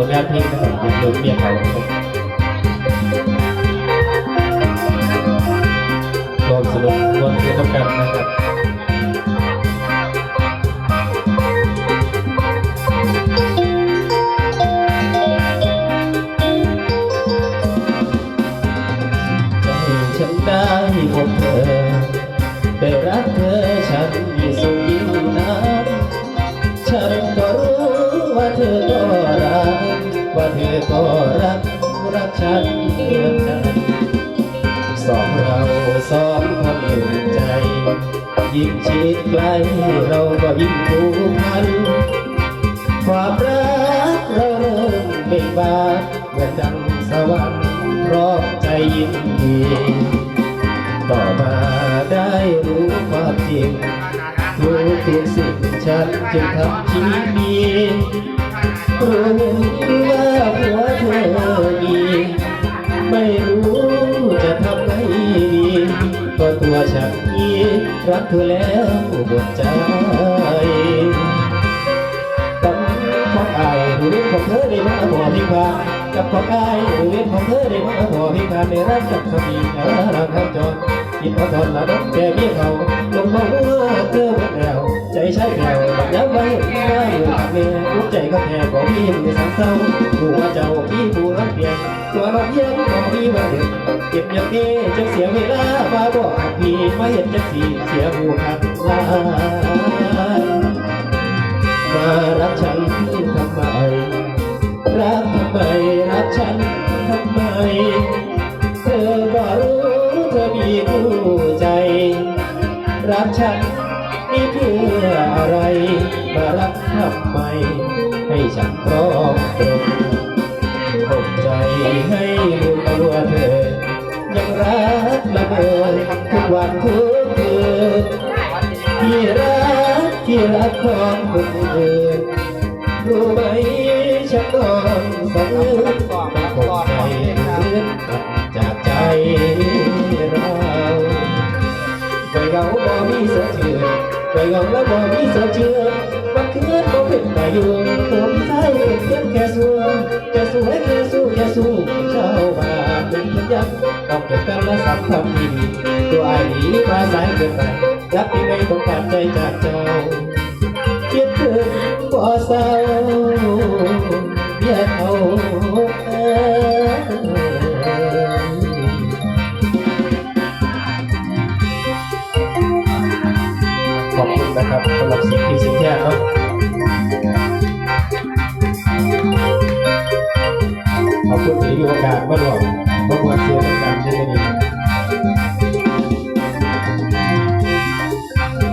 ผลงานเพลงนะครับเรื่องเมียเขารวมสนุกรวมกิจกรรมนะครับใจฉันได้พบเธอได้รักเธอฉันยิ่งสุข ฉันเหมือนกันสองเราสองคนหนึ่งใจ ยิ่งชิดใกล้เราก็ยิ่งผูกพันความรักเราเริ่มเบ่งบานเหมือนดังสวรรค์พร้อมใจยินดีต่อมาได้รู้ความจริงรู้ทุกสิ่งฉันจึงทำชีวิตดีรู้ว่าหัวเธอมี ไม่รู้จะทำไงดีก็ตัวฉันนี้รักเธอแล้วหมดใจกับของอายหรือของเธอได้มาบ่พิพานกับของอายหรือของเธอได้มาบ่พิพานในรักกับสามีหารักทั้งจรกินพอทนละน้องแกเมียเขาลงมาหัวเธอหมดแล้ว ใจใช้แผ่วยับไว้ว่าอยู่กับเมียทุกใจก็แพ้ก็มีมือสามเศร้าผู้ว่าเจ้าพี่ผู้รักเพียงตัวเราเพียงก็มีวันหนึ่งเก็บอย่างนี้จะเสียเวลามาบอกพี่มาเห็นจังสีเสียผู้ทันลามารักฉันทำไมรักทำไมรักฉันทำไม เธอก็รู้เธอมีคู่ใจ รักฉัน พื่ออะไร มารักทำไม ให้ฉันพร้อมตรงอกใจให้รู้ตัวเธอ ยังรักละเมอทุกวันทุกคืนที่รักที่รักของคนอื่นรู้ไหมฉันนอนสะอื้น ไปเหงาแล้วบ่มีเสือเชื่อมันคือบ่เป็นตาอยู่ตัวพี่ชายเป็นเพียงแค่สัวนจะสวยแค่สู้แค่สู้เจ้ามาเป็นพยักต้องเก็บกันและสัมทำดีตัวไอ้หนีมาสายเกินไปรับที่ไม่ต้องการใจจากเจ้าคิดถึงบ่เศร้า ขอบคุณนะครับสำหรับสิ่งที่สิ่งแท้เนาะขอบคุณที่มีโอกาสมาร่วมมาบวชเสียงกันในวันนี้